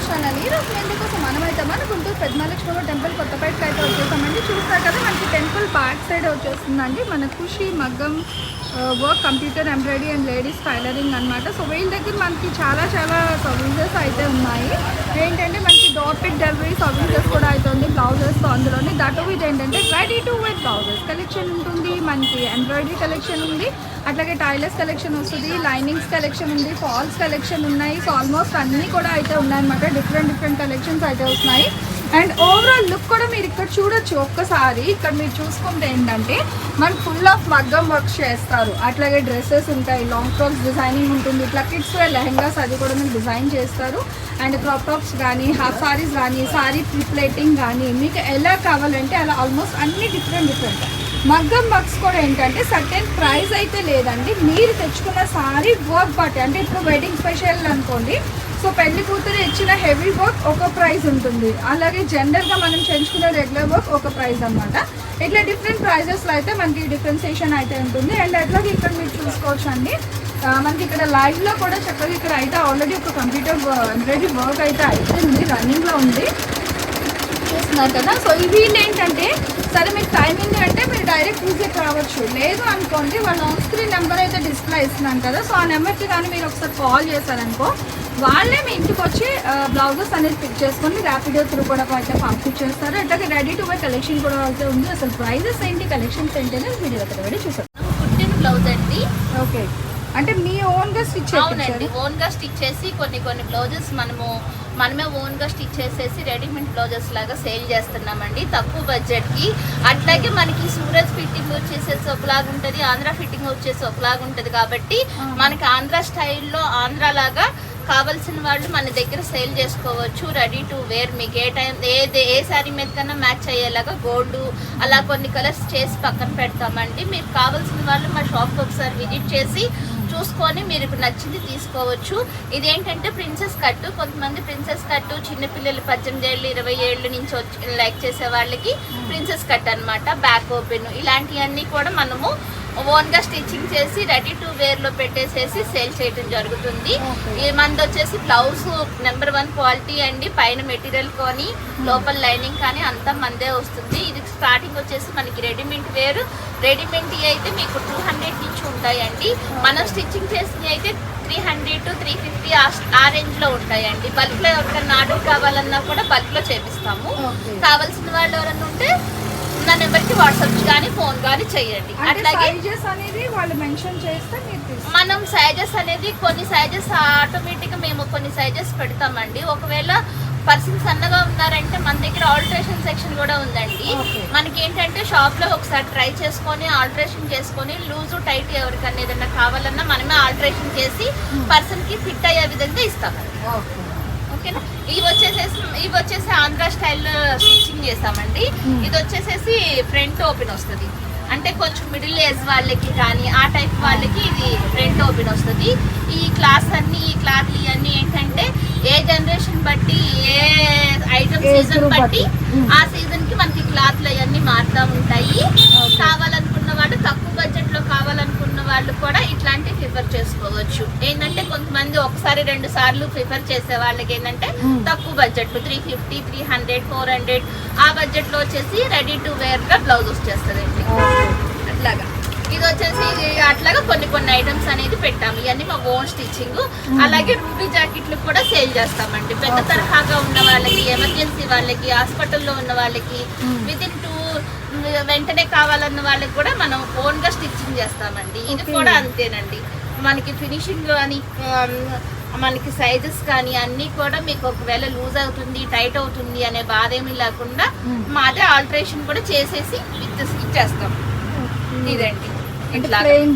to channel ఈ రోజు కోసం మనమైతే మన గుంటూరు పెద్దమలక్ష్మణ టెంపుల్ కొత్తపేటకి అయితే వచ్చేసామండి. చూస్తారు కదా మనకి టెంపుల్ బ్యాక్ సైడ్ వచ్చేస్తుందండి. మన ఖుషి మగ్గం work computer embroidery and ladies tailoring అన్నమాట. సో వీళ్ళ దగ్గర మనకి చాలా చాలా సర్వీసెస్ అయితే ఉన్నాయి. ఏంటంటే మనకి డాట్ డెలివరీ సర్వీసెస్ కూడా అయితే ఉంది బ్లౌజెస్ అందులోనే. దట్ విత్ ఏంటంటే ready to wear blouses. Collection ఉంటుంది మనకి ఎంబ్రాయిడరీ కలెక్షన్ ఉంది అట్లాగే టైలర్స్ కలెక్షన్ వస్తుంది లైనింగ్స్ కలెక్షన్ ఉంది ఫాల్స్ కలెక్షన్ ఉన్నాయి. సో ఆల్మోస్ట్ అన్నీ కూడా అయితే ఉన్నాయన్నమాట. డిఫరెంట్ డిఫరెంట్ కలెక్షన్స్ అయితే వస్తున్నాయి. అండ్ ఓవరాల్ లుక్ కూడా మీరు ఇక్కడ చూడొచ్చు ఒక్కసారి. ఇక్కడ మీరు చూసుకుంటే ఏంటంటే మనం ఫుల్ ఆఫ్ మగ్గం వర్క్ చేస్తారు. అట్లాగే డ్రెస్సెస్ ఉంటాయి లాంగ్ ఫ్రాక్స్ డిజైనింగ్ ఉంటుంది ఇట్లా కిడ్స్ వేర్ లెహంగాస్ అది కూడా మీకు డిజైన్ చేస్తారు. అండ్ క్రాప్ టాప్స్ కానీ హాఫ్ సారీస్ కానీ సారీ ప్రిప్లేటింగ్ కానీ మీకు ఎలా కావాలంటే అలా ఆల్మోస్ట్ అన్ని డిఫరెంట్ డిఫరెంట్ మగ్గం వర్క్స్ కూడా ఏంటంటే సర్టెన్ ప్రైస్ అయితే లేదండి. మీరు తెచ్చుకున్న సారీ వర్క్ బట్టి అంటే ఇప్పుడు వెడ్డింగ్ స్పెషల్ అనుకోండి సో పెళ్ళి కూతురు ఇచ్చిన హెవీ వర్క్ ఒక ప్రైస్ ఉంటుంది. అలాగే జనరల్గా మనం చేయించుకునే రెగ్యులర్ వర్క్ ఒక ప్రైస్ అన్నమాట. ఇట్లా డిఫరెంట్ ప్రైజెస్లో అయితే మనకి డిఫరెన్సియేషన్ అయితే ఉంటుంది. అండ్ అట్లాగే ఇక్కడ మీరు చూసుకోవచ్చు అండి మనకి ఇక్కడ లైవ్లో కూడా చక్కగా ఇక్కడ అయితే ఆల్రెడీ ఒక కంప్యూటర్ ఎంబ్రాయిడరీ వర్క్ అయితే అయితే ఉంది రన్నింగ్లో ఉంది. చూస్తున్నారు కదా. సో ఇవి ఏంటంటే సరే మీకు టైమింగ్ అంటే మీరు డైరెక్ట్ విజిట్ రావచ్చు లేదు అనుకోండి వాళ్ళ ఆన్ స్క్రీన్ నెంబర్ అయితే డిస్ప్లే ఇస్తున్నాను కదా. సో ఆ నెంబర్కి కానీ మీరు ఒకసారి కాల్ చేశారనుకో వాళ్ళే మీ ఇంటికి వచ్చి బ్లౌజెస్ అనేది పిక్ చేసుకొని ర్యాపిడో త్రూ కూడా అయితే పంపించేస్తారు. అట్లాగే రెడీ టు బై కలెక్షన్ కూడా అయితే ఉంది. అసలు ప్రైజెస్ ఏంటి కలెక్షన్స్ ఏంటి అనేది వీడియో అయితే రెడీ చూసారు కుట్టిన బ్లౌజ్ అండి. ఓకే. అంటే మీ ఓన్గా స్టిచ్ అవునండి చేయించారు ఓన్గా స్టిచ్ చేసి కొన్ని కొన్ని బ్లౌజెస్ మనము మనమే ఓన్గా స్టిచ్ చేసేసి రెడీమేడ్ బ్లౌజెస్ లాగా సేల్ చేస్తున్నామండి. తక్కువ బడ్జెట్కి అట్లాగే మనకి సూరజ్ ఫిట్టింగ్ వచ్చేసేసి ఒకలాగా ఉంటుంది ఆంధ్ర ఫిట్టింగ్ వచ్చేసి ఒకలాగా ఉంటుంది కాబట్టి మనకి ఆంధ్ర స్టైల్లో ఆంధ్ర లాగా కావాల్సిన వాళ్ళు మన దగ్గర సేల్ చేసుకోవచ్చు. రెడీ టు వేర్ మీకు ఏ టైం ఏ ఏ శారీ మీద కన్నా మ్యాచ్ అయ్యేలాగా గోల్డ్ అలా కొన్ని కలర్స్ చేసి పక్కన పెడతామండి. మీకు కావాల్సిన వాళ్ళు మా షాప్కి ఒకసారి విజిట్ చేసి చూసుకొని మీరు ఇప్పుడు నచ్చింది తీసుకోవచ్చు. ఇదేంటంటే ప్రిన్సెస్ కట్ కొంతమంది ప్రిన్సెస్ కట్ చిన్నపిల్లలు పద్దెనిమిది ఏళ్ళు ఇరవై ఏళ్ళు నుంచి వచ్చి లైక్ చేసే వాళ్ళకి ప్రిన్సెస్ కట్ అన్నమాట. బ్యాక్ ఓపెన్ ఇలాంటివన్నీ కూడా మనము ఓన్గా స్టిచ్చింగ్ చేసి రెడీ టు వేర్లో పెట్టేసేసి సేల్ చేయడం జరుగుతుంది. ఈ మంది వచ్చేసి బ్లౌజ్ నెంబర్ వన్ క్వాలిటీ అండి. పైన మెటీరియల్ కొని లోపల లైనింగ్ కానీ అంతా మందే వస్తుంది. ఇది స్టార్టింగ్ వచ్చేసి మనకి రెడీమేడ్ వేరు. రెడీమేడ్ అయితే మీకు టూ హండ్రెడ్ నుంచి ఉంటాయండి. మనం స్టిచ్చింగ్ చేసినవి అయితే three hundred to three fifty ఆ రేంజ్లో ఉంటాయండి. బల్క్లో ఎవరికైనా ఆర్డర్ కావాలన్నా కూడా బల్క్లో చేపిస్తాము. కావాల్సిన వాళ్ళు ఎవరైనా ఉంటే నా నెంబర్కి వాట్సాప్ కానీ ఫోన్ కానీ చేయండి. అంటే అట్లాగే సైజెస్ అనేది వాళ్ళు మెన్షన్ చేస్తే మనం సైజెస్ అనేది కొన్ని సైజెస్ ఆటోమేటిక్గా మేము కొన్ని సైజెస్ పెడతామండి. ఒకవేళ పర్సన్ సన్నగా ఉన్నారంటే మన దగ్గర ఆల్టరేషన్ సెక్షన్ కూడా ఉందండి. మనకి ఏంటంటే షాప్లో ఒకసారి ట్రై చేసుకొని ఆల్టరేషన్ చేసుకొని లూజు టైట్ ఎవరికన్నా ఏదైనా కావాలన్నా మనమే ఆల్టరేషన్ చేసి పర్సన్కి ఫిట్ అయ్యే విధంగా ఇస్తామండి. ఓకేనా? ఇవి వచ్చేసేసి ఇవి వచ్చేసి ఆంధ్ర స్టైల్లో స్టిచ్చింగ్ చేస్తామండి. ఇది వచ్చేసేసి ఫ్రంట్ ఓపెన్ వస్తుంది. అంటే కొంచెం మిడిల్ ఏజ్ వాళ్ళకి కానీ ఆ టైప్ వాళ్ళకి ఇది ఫ్రంట్ ఓపెన్ వస్తుంది. ఈ క్లాస్ అన్ని ఈ క్లాత్ ఇవన్నీ ఏంటంటే ఏ జనరేషన్ బట్టి ఏ ఐటమ్ సీజన్ బట్టి. ఆ సీజన్కి మనకి క్లాత్లు అవన్నీ మారుతూ ఉంటాయి. కావాలనుకున్న వాళ్ళు తక్కువ వాళ్ళు కూడా ఇట్లాంటివి ప్రిఫర్ చేసుకోవచ్చు. ఏంటంటే కొంతమంది ఒకసారి రెండు సార్లు ప్రిఫర్ చేసే వాళ్ళకి ఏంటంటే Hmm. తక్కువ budget three fifty three hundred four hundred ఆ బడ్జెట్లో వచ్చేసి రెడీ టు వేర్గా బ్లౌజ్ వచ్చేస్తుందండి. అట్లాగా. ఇది వచ్చేసి అట్లాగా కొన్ని కొన్ని ఐటమ్స్ అనేది పెట్టాము. ఇవన్నీ మా ఓన్ స్టిచ్చింగ్ అలాగే రూబీ జాకెట్లు కూడా సేల్ చేస్తామండి. పెద్ద తరహాగా ఉన్న వాళ్ళకి ఎమర్జెన్సీ వాళ్ళకి హాస్పిటల్లో ఉన్న వాళ్ళకి Hmm. విత్ ఇన్ టూ వెంటనే కావాలన్న వాళ్ళకి కూడా మనం ఓన్గా స్టిచ్చింగ్ చేస్తామండి. ఇది. కూడా అంతేనండి. మనకి ఫినిషింగ్ అని ఆమ్, మనకి సైజెస్ కానీ అన్నీ కూడా మీకు ఒకవేళ లూజ్ అవుతుంది టైట్ అవుతుంది అనే బాధ ఏమీ లేకుండా Hmm. మాదే ఆల్టరేషన్ కూడా చేసేసి విత్ ఇచ్చేస్తాం ఇదండి. ప్లెయిన్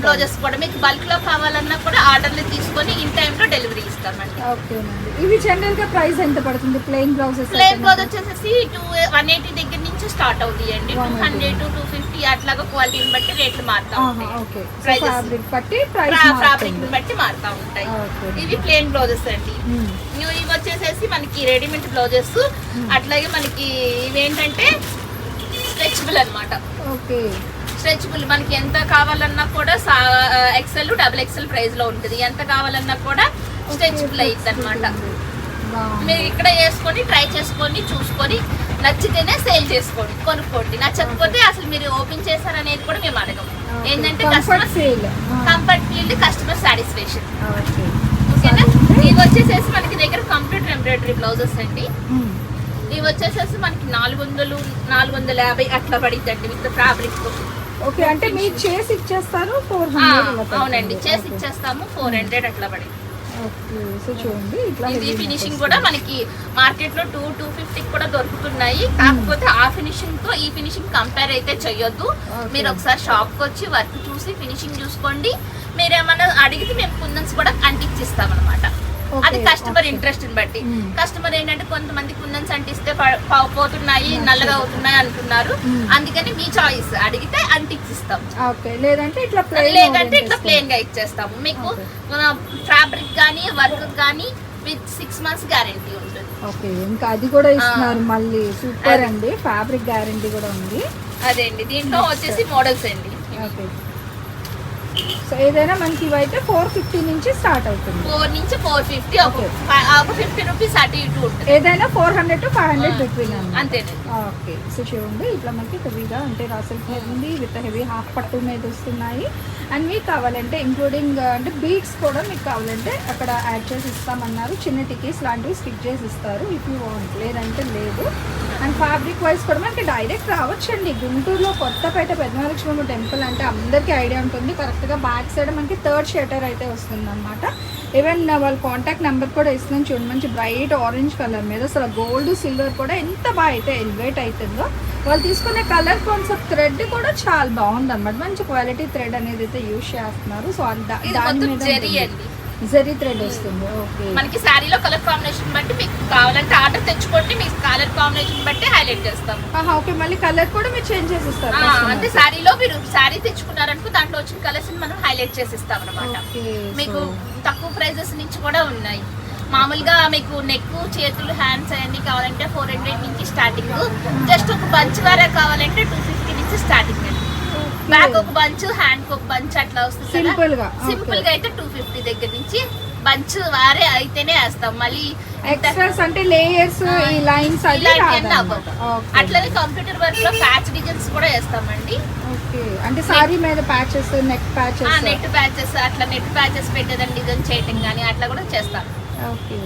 బ్లౌజెస్ కూడా మీకు బల్క్లో కావాలన్నా కూడా ఆర్డర్లు తీసుకొని ఇన్ టైం లో డెలివరీ ఇస్తామండి. ఇవి జనరల్గా ప్రైస్ ఎంత పడుతుంది? ప్లెయిన్ బ్లౌజెస్ ప్లేన్ బ్లౌజ్ వచ్చేసి టూ వన్ ఎయిటీ దగ్గర నుంచి నుంచి స్టార్ట్ అవుతాయండి. టూ 180. హండ్రెడ్ టూ ఫిఫ్టీ అట్లాగా క్వాలిటీని బట్టి రేట్లు మారుతా ఉంటాయి. ఫ్యాబ్రిక్ బట్టి ఫ్యాబ్రిక్ బట్టి మారుతా ఉంటాయి. ఇవి ప్లేన్ బ్లౌజెస్ అండి. Hmm. ఇవి వచ్చేసేసి మనకి రెడీమేడ్ బ్లౌజెస్ అట్లాగే మనకి ఇవేంటంటే స్ట్రెచబుల్ అన్నమాట. ఓకే. స్ట్రెచబుల్ మనకి ఎంత కావాలన్నా కూడా ఎక్సెల్ డబుల్ ఎక్సెల్ ప్రైస్లో ఉంటుంది. ఎంత కావాలన్నా కూడా స్ట్రెచబుల్ అయ్యింది అనమాట మీరు ఇక్కడ వేసుకొని ట్రై చేసుకొని చూసుకొని నచ్చితేనే సేల్ చేసుకోండి కొనుక్కోండి. నచ్చకపోతే అసలు మీరు ఓపెన్ చేశారనేది కూడా మేము అడగము ఏంటంటే customer sale comfort field customer satisfaction okay. ఓకేనా? ఇవి వచ్చేసేసి మనకి దగ్గర కంప్యూటర్ ఎంబ్రాయిడరీ బ్లౌజెస్ అండి. ఇవి వచ్చేసేసి మనకి నాలుగు వందలు నాలుగు వందల యాభై అట్లా పడిద్దండి విత్ ఫ్యాబ్రిక్ ఓకే అంటే మీరు చేసి ఇచ్చేస్తారు ఫోర్ అవునండి. చేసి ఇచ్చేస్తాము ఫోర్ హండ్రెడ్ అట్లా పడి ఇది ఫినిషింగ్ కూడా మనకి మార్కెట్లో టూ టూ ఫిఫ్టీకి కూడా దొరుకుతున్నాయి. కాకపోతే ఆ ఫినిషింగ్తో ఈ ఫినిషింగ్ కంపేర్ అయితే చెయ్యొద్దు. మీరు ఒకసారి షాప్కి వచ్చి వర్క్ చూసి ఫినిషింగ్ చూసుకోండి. మీరు ఏమన్నా అడిగితే మేము కుందన్స్ కూడా అంటించిస్తాం అనమాట అది కస్టమర్. ఇంట్రెస్ట్ బట్టి. కస్టమర్ ఏంటంటే కొంతమంది కుందన్స్ అంటిస్తే పోతున్నాయి నల్లగా అవుతున్నాయి అంటున్నారు. Mm. అందుకని మీ చాయిస్ అడిగితే అంటించిస్తాం. ఓకే లేదంటే ఇట్లా లేదంటే ఇట్లా ప్లేన్గా ఇచ్చేస్తాము. మీకు. ఫ్యాబ్రిక్ కానీ వర్క్ కానీ విత్ సిక్స్ మంత్స్ గ్యారంటీ ఉంటుంది. ఓకే ఇంకా అది కూడా ఇస్తున్నారు. మళ్ళీ. సూపర్. అండి. ఫ్యాబ్రిక్ గ్యారంటీ కూడా ఉంది. అదే అండి. దీంట్లో వచ్చేసి మోడల్స్ అండి. ఓకే సో ఏదైనా మనకి ఇవైతే ఫోర్ ఫిఫ్టీ నుంచి స్టార్ట్ అవుతుంది. ఫోర్ నుంచి ఫోర్ ఫిఫ్టీ ఒక ఫిఫ్టీ రూపీస్ అటు ఇటు ఉంటుంది. ఏదైనా four hundred to five hundred between అంతేనండి. ఓకే సో చూడండి ఇట్లా మనకి హెవీగా అంటే రాసల్ ఉంది విత్ హెవీ హాఫ్ పట్టు మీద వస్తున్నాయి. అండ్ మీకు కావాలంటే ఇంక్లూడింగ్ అంటే బీట్స్ కూడా మీకు కావాలంటే అక్కడ యాడ్ చేసి ఇస్తామన్నారు. చిన్న టికెట్స్ లాంటివి స్టిక్ చేసి ఇస్తారు ఇఫ్ యూ వాంట్ లేదంటే లేదు. అండ్ ఫ్యాబ్రిక్ వైజ్ కూడా మనకి డైరెక్ట్ రావచ్చండి. గుంటూరులో కొత్తపేట పెద్దమలక్ష్మమ్మ టెంపుల్ అంటే అందరికీ ఐడియా ఉంటుంది. కరెక్ట్గా బ్యాక్ సైడ్ మనకి థర్డ్ షటర్ అయితే వస్తుంది అనమాట ఈవెన్ వాళ్ళ కాంటాక్ట్ నెంబర్ కూడా ఇస్తున్నాను చూడండి మంచి బ్రైట్ ఆరెంజ్ కలర్ మీద. అసలు గోల్డ్ సిల్వర్ కూడా ఎంత బాగా అయితే ఎలివేట్ అవుతుందో. వాళ్ళు తీసుకునే కలర్ కాన్సెప్ట్ థ్రెడ్ కూడా చాలా బాగుంది అనమాట మంచి క్వాలిటీ థ్రెడ్ అనేది అయితే యూజ్ చేస్తున్నారు. సో దాని మీద జెరీ థ్రెడ్ వస్తుంది. ఓకే. మనకి శారీలో కలర్ కాంబినేషన్ బట్టి మీకు కావాలంటే ఆర్డర్ తెచ్చుకోండి మీకు కలర్ కాంబినేషన్ బట్టి హైలైట్ చేస్తాము ఓకే. మళ్ళీ కలర్ కూడా మీరు చేంజ్ చేసి ఇస్తారు అంటే. శారీలో మీరు శారీ తెచ్చుకున్నారనుకో దాంట్లో వచ్చిన కలర్స్ మనం హైలైట్ చేసి ఇస్తాం అనమాట మీకు తక్కువ ప్రైజెస్ నుంచి కూడా ఉన్నాయి. మామూలుగా మీకు నెక్ చేతులు హ్యాండ్స్ అవన్నీ కావాలంటే ఫోర్ హండ్రెడ్ నుంచి స్టార్టింగ్ జస్ట్ ఒక బంచ్ వారే కావాలంటే టూ ఫిఫ్టీ నుంచి స్టార్టింగ్ బ్యాక్ ఒక బంచ్ హ్యాండ్ ఒక బంచ్ అట్లా వస్తుంది. Simple గా, సింపుల్. గా అయితే టూ ఫిఫ్టీ దగ్గర నుంచి బంచ్ వారే అయితేనే వేస్తాం. మళ్ళీ ఎక్స్ట్రాస్ అంటే లేయర్స్ ఈ లైన్స్. అట్లనే కంప్యూటర్ వర్క్లో ప్యాచ్ డిజైన్స్ కూడా వేస్తామండి. ఓకే అంటే సారీ మీద patches neck patches net patches అట్లా నెట్ ప్యాచెస్ పెట్టేదని డిజైన్ చేయటం కానీ అట్లా కూడా చేస్తాం. Okay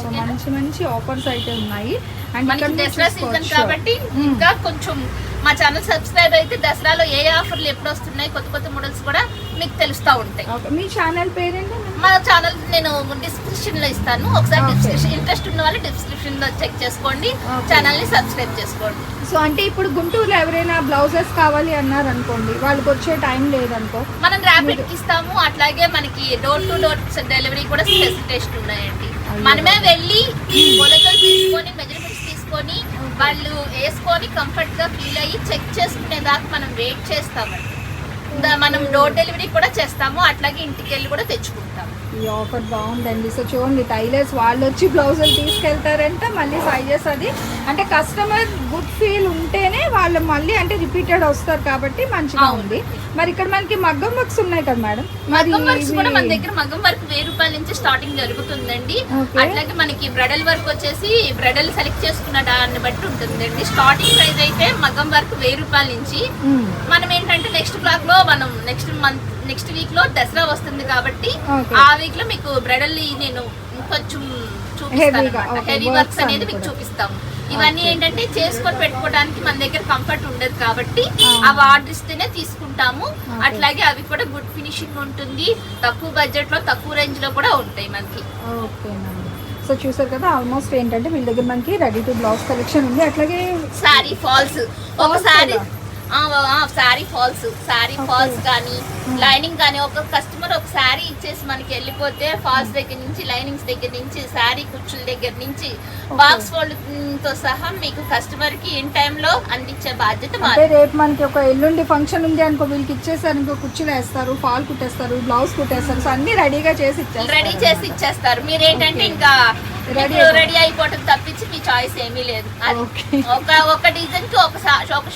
so? మంచి మంచి ఆఫర్స్ అయితే ఉన్నాయి అండ్ దసరా సీజన్. కాబట్టి. ఇంకా కొంచెం మా ఛానల్ సబ్స్క్రైబ్ అయితే దసరాలో ఏ ఆఫర్లు ఎప్పుడు వస్తున్నాయి కొత్త కొత్త మోడల్స్ కూడా మీకు తెలుస్తూ ఉంటాయి. మీ ఛానల్ పేరేంటి మా ఛానల్ నేను డిస్క్రిప్షన్లో ఇస్తాను ఒకసారి. డిస్క్రిప్షన్ ఇంట్రెస్ట్ ఉన్న వాళ్ళు డిస్క్రిప్షన్లో చెక్ చేసుకోండి. ఛానల్ని సబ్స్క్రైబ్ చేసుకోండి సో అంటే ఇప్పుడు గుంటూరులో ఎవరైనా బ్లౌజెస్ కావాలి అన్నారు అనుకోండి వాళ్ళకి వచ్చే టైం లేదనుకో మనం ర్యాపిడ్ ఇస్తాము అట్లాగే మనకి డోర్ టు డోర్ డెలివరీ కూడా ఫెసిలిటేషన్ ఉన్నాయండి. మనమే వెళ్ళి కొలతలు తీసుకొని మెజర్మెంట్స్ తీసుకొని వాళ్ళు వేసుకొని కంఫర్ట్గా ఫీల్ అయ్యి చెక్ చేసుకునే దాకా మనం వెయిట్ చేస్తామండి. మనం డోర్ డెలివరీ కూడా చేస్తాము అట్లాగే ఇంటికి వెళ్ళి కూడా తెచ్చుకుంటాం. ఈ ఆఫర్ బాగుందండి. సో చూడండి టైలర్స్ వాళ్ళు వచ్చి బ్లౌజులు తీసుకెళ్తారంటే మళ్ళీ సైజెస్ అది. అంటే కస్టమర్ గుడ్ ఫీల్ ఉంటేనే వాళ్ళు మళ్ళీ అంటే రిపీటెడ్ వస్తారు కాబట్టి మంచిగా. ఉంది. మరి ఇక్కడ మనకి మగ్గం వర్క్స్ ఉన్నాయి కదా మేడం? మరి మగ్గం వర్క్స్ కూడా మన దగ్గర మగ్గం వర్క్ వెయ్యి రూపాయల నుంచి స్టార్టింగ్ జరుగుతుందండి. అట్లాగే మనకి బ్రైడల్ వర్క్ వచ్చేసి బ్రైడల్ సెలెక్ట్ చేసుకున్న దాన్ని బట్టి ఉంటుందండి. స్టార్టింగ్ ప్రైస్ అయితే మగ్గం వర్క్ వెయ్యి రూపాయల నుంచి. మనం ఏంటంటే నెక్స్ట్ బ్లాక్లో మనం నెక్స్ట్ మంత్ నెక్స్ట్ వీక్లో దసరా వస్తుంది కాబట్టి. ఆ వీక్లో మీకు బ్రైడల్ నేను కొంచెం చూపిస్తాను హెవీ వర్క్స్ అనేది మీకు కూడా. చూపిస్తాము ఇవన్నీ. ఏంటంటే చేసుకొని పెట్టుకోవడానికి మన దగ్గర కంఫర్ట్ ఉండదు కాబట్టి. అవి ఆర్డర్ ఇస్తేనే తీసుకుంటాము. అట్లాగే అవి కూడా గుడ్ ఫినిషింగ్ ఉంటుంది తక్కువ బడ్జెట్లో తక్కువ రేంజ్లో కూడా ఉంటాయి మనకి సో చూసారు కదా ఆల్మోస్ట్ ఏంటంటే వీళ్ళ దగ్గర మనకి రెడీ టు బ్లౌజ్ కలెక్షన్ ఉంది అట్లాగే సారీ ఫాల్స్ ఒక sari? Sari falls sari Okay. Falls కానీ. లైనింగ్ కానీ ఒక కస్టమర్ ఒక శారీ ఇచ్చేసి మనకి వెళ్ళిపోతే ఫాల్స్ దగ్గర నుంచి లైనింగ్స్ దగ్గర నుంచి శారీ కుచ్చుల దగ్గర నుంచి బాక్స్ ఫోల్డ్తో సహా మీకు కస్టమర్కి ఇన్ టైంలో అందించే బాధ్యత అంటే రేపు మనకి ఒక ఎల్లుండి ఫంక్షన్ ఉంది అనుకో వీళ్ళకి ఇచ్చేసారు ఇంకో కుర్చీలు వేస్తారు ఫాల్ కుట్టేస్తారు బ్లౌజ్ కుట్టేస్తారు అన్ని రెడీగా చేసి రెడీ చేసి ఇచ్చేస్తారు మీరు ఏంటంటే. ఇంకా రెడీ అయిపోవటం తప్పించి మీ చాయిస్ ఏమీ లేదు అది. ఒక ఒక డిజైన్కి ఒక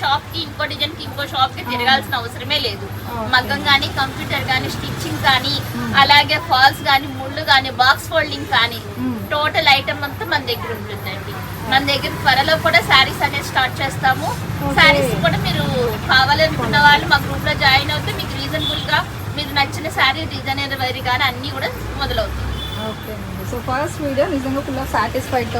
షాప్కి ఇంకో డిజైన్కి ఇంకో షాప్కి తిరగాల్సిన అవసరమే లేదు. మగ్గం కానీ కంప్యూటర్ కానీ స్టిచ్చింగ్ కానీ Hmm. అలాగే ఫాల్స్ కానీ ముళ్ళు కానీ బాక్స్ ఫోల్డింగ్ కానీ Hmm. టోటల్ ఐటమ్ అంతా మన దగ్గర ఉంటుందండి మన దగ్గర త్వరలో కూడా శారీస్ అనేది స్టార్ట్ చేస్తాము. శారీస్ కూడా మీరు కావాలనుకున్న వాళ్ళు మా గ్రూప్లో జాయిన్ అవుతే మీకు రీజనబుల్గా మీకు నచ్చిన శారీ డిజైనర్ వైర్ కానీ అన్ని కూడా మొదలవుతాయి ఓకే అండి. సో ఫస్ట్ వీడియో నిజంగా ఫుల్ ఆఫ్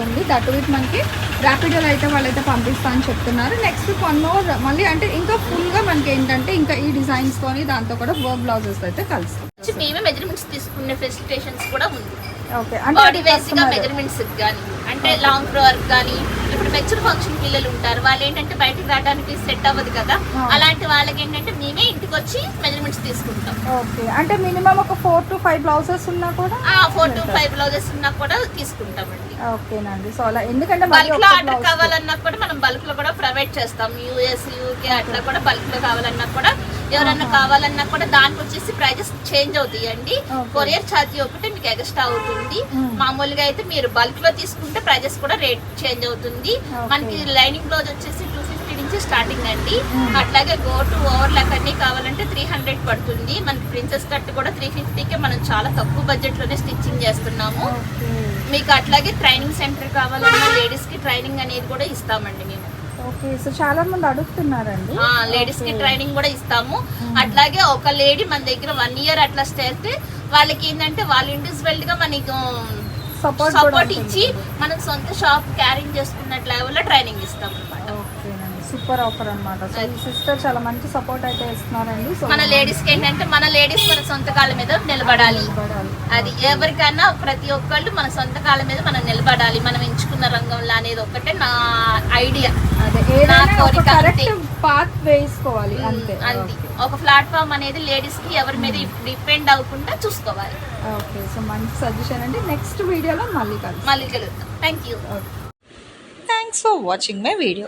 ఉంది. దట్ విత్ మనకి ర్యాపిడోలో అయితే వాళ్ళైతే పంపిస్తా అని చెప్తున్నారు. నెక్స్ట్ వన్ మోర్ మళ్ళీ అంటే ఇంకా ఫుల్గా మనకి ఏంటంటే ఇంకా ఈ డిజైన్స్తోని దాంతో కూడా వర్క్ బ్లౌజెస్ అయితే కలుస్తాం. మేమే మెజర్మెంట్స్ తీసుకునే ఫెసిలిటేషన్స్ కూడా ఉంది. బాడీ అంటే వైజ్గా మెజర్మెంట్స్ కానీ అంటే లాంగ్ ఫ్రాక్ కానీ ఇప్పుడు మెచ్యూర్ ఫంక్షన్ పిల్లలు ఉంటారు వాళ్ళు ఏంటంటే బయటకు రావడానికి సెట్ అవ్వదు కదా. అలాంటి వాళ్ళకి ఏంటంటే మేమే ఇంటికి వచ్చి మెజర్మెంట్స్ తీసుకుంటాం. ఓకే. అంటే మినిమం ఒక ఫోర్ టు ఫైవ్ బ్లౌజెస్ ఉన్నా కూడా ఫోర్ టు ఫైవ్ బ్లౌజెస్ ఉన్నా కూడా తీసుకుంటామండి. ఓకేనండి. సో అలా ఎందుకంటే బల్క్లో ఆర్డర్ కావాలన్నా కూడా మనం బల్క్లో కూడా ప్రొవైడ్ చేస్తాం. యూఎస్ యూకే అట్లా కూడా బల్క్లో కావాలన్నా కూడా ఎవరన్నా. కావాలన్నా కూడా దానికి వచ్చేసి ప్రైజెస్ చేంజ్ అవుతాయండి Okay. కొరియర్ ఛార్జీ ఒకటి మీకు ఎక్స్ట్రా అవుతుంది Hmm. మామూలుగా అయితే మీరు బల్క్లో తీసుకుంటే ప్రైజెస్ కూడా రేట్ చేంజ్ అవుతుంది. మనకి లైనింగ్ బ్లౌజ్ వచ్చేసి టూ ఫిఫ్టీ నుంచి స్టార్టింగ్ అండి Hmm. అట్లాగే గో టు ఓవర్ లాక్ అన్ని కావాలంటే త్రీ హండ్రెడ్ పడుతుంది మనకి ప్రిన్సెస్ కట్ కూడా త్రీ ఫిఫ్టీకే మనం చాలా తక్కువ బడ్జెట్లోనే స్టిచ్చింగ్ చేస్తున్నాము మీకు అట్లాగే ట్రైనింగ్ సెంటర్ కావాలన్నా లేడీస్కి ట్రైనింగ్ అనేది కూడా ఇస్తామండి మేము సో చాలా మంది అడుగుతున్నారండి లేడీస్కి. ట్రైనింగ్ కూడా ఇస్తాము. అట్లాగే ఒక లేడీ మన దగ్గర వన్ ఇయర్ అట్లా స్టే వాళ్ళకి ఏంటంటే వాళ్ళు ఇండివిజువల్గా మనకి సపోర్ట్. ఇచ్చి మనం సొంత షాప్ క్యారింగ్ చేసుకున్నట్టు లెవెల్లో ట్రైనింగ్ ఇస్తాం అనమాట సూపర్ ఆఫర్ అన్నమాట. సో ఈ. సిస్టర్ చాలా మంచి సపోర్ట్ అయితే ఇస్తున్నారండి. సో మన లేడీస్కి ఏంటంటే మన లేడీస్ మన సొంత కాళ్ళ మీద నిలబడాలి. అది ఎవరికైనా ప్రతి ఒక్కళ్ళు మన సొంత కాళ్ళ మీద మనం నిలబడాలి. మనం ఎంచుకున్న రంగంలో అనేది ఒకటే నా ఐడియా. అదే ఏదైనా ఒక కోరిక కరెక్ట్ అంతే. పాత్ వేసుకోవాలి అంతే. అంది ఒక ప్లాట్ఫామ్ అనేది లేడీస్కి ఎవరి మీద డిపెండ్ అవ్వకుండా చూసుకోవాలి. ఓకే. సో మంచి సజెషన్ అండి. నెక్స్ట్ వీడియోలో మళ్ళీ కలుస్తాం. మళ్ళీ కలుద్దాం. Thank you thanks for watching my video